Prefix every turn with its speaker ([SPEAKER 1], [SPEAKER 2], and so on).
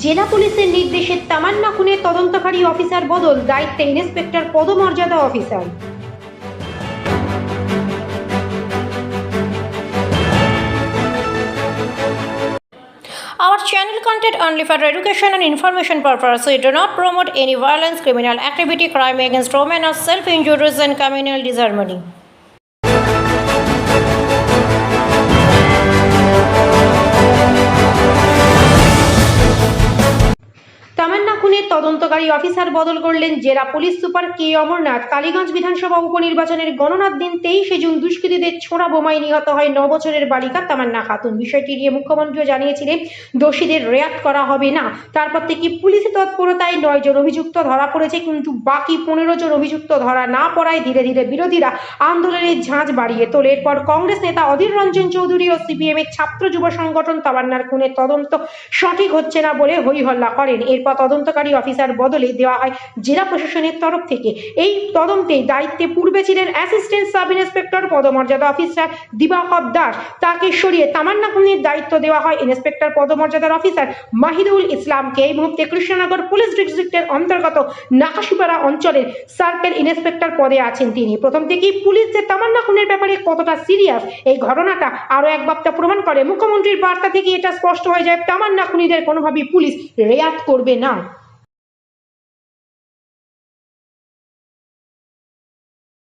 [SPEAKER 1] জেলা পুলিশের নির্দেশে তামান্না খুনের তদন্তকারী অফিসার বদল দায়িত্বে ইন্সপেক্টর পদমর্যাদা officer
[SPEAKER 2] Our channel content only for education and information purpose. We do not promote any violence, criminal activity, crime against women, or self-injuries and communal disharmony.
[SPEAKER 1] খুনের তদন্তকারী অফিসার বদল করলেন জেলা পুলিশ সুপার কে অমরনাথ। কালীগঞ্জ বিধানসভা উপনির্বাচনের গণনার দিন তেইশে জুন দুষ্কৃতীদের ছোড়া বোমায় নিহত হয় ন বছরের বালিকা তামান্না খাতুন। বিষয়টি নিয়ে মুখ্যমন্ত্রীও জানিয়েছিলেন, দোষীদের রেয়াত করা হবে না। তারপর থেকে পুলিশি তৎপরতায় নয় জন অভিযুক্ত ধরা পড়েছে, কিন্তু বাকি পনেরো জন অভিযুক্ত ধরা না পড়ায় ধীরে ধীরে বিরোধীরা আন্দোলনের ঝাঁঝ বাড়িয়ে তোলে। এরপর কংগ্রেস নেতা অধীর রঞ্জন চৌধুরী ও সিপিএম এর ছাত্র যুব সংগঠন তামান্নার খুনের তদন্ত সঠিক হচ্ছে না বলে হই হল্লা করেন। এরপর তদন্তকারী অফিসার বদলে দেওয়া হয় জেলা প্রশাসনের তরফ থেকে। এই তদন্তে দায়িত্বে পূর্বে ছিলেন অ্যাসিস্ট্যান্ট সাব ইন্সপেক্টর পদমর্যাদা অফিসার দিবাকর দাস। তাকে সরিয়ে তামান্না খুনের দায়িত্ব দেওয়া হয় ইন্সপেক্টর পদমর্যাদার অফিসার মাহিদুল ইসলামকে। এই মুহূর্তে কৃষ্ণনগর পুলিশ ডিস্ট্রিক্টের অন্তর্গত নাকাশিপাড়া অঞ্চলের সার্কেল ইন্সপেক্টর পদে আছেন তিনি। প্রথম থেকেই পুলিশ যে তামান্না খুনের ব্যাপারে কতটা সিরিয়াস এই ঘটনাটা আরও এক বার্তা প্রমাণ করে। মুখ্যমন্ত্রীর বার্তা থেকে এটা স্পষ্ট হয়ে যায়, তামান্না খুনিদের কোনোভাবেই পুলিশ রেয়াত করবে না।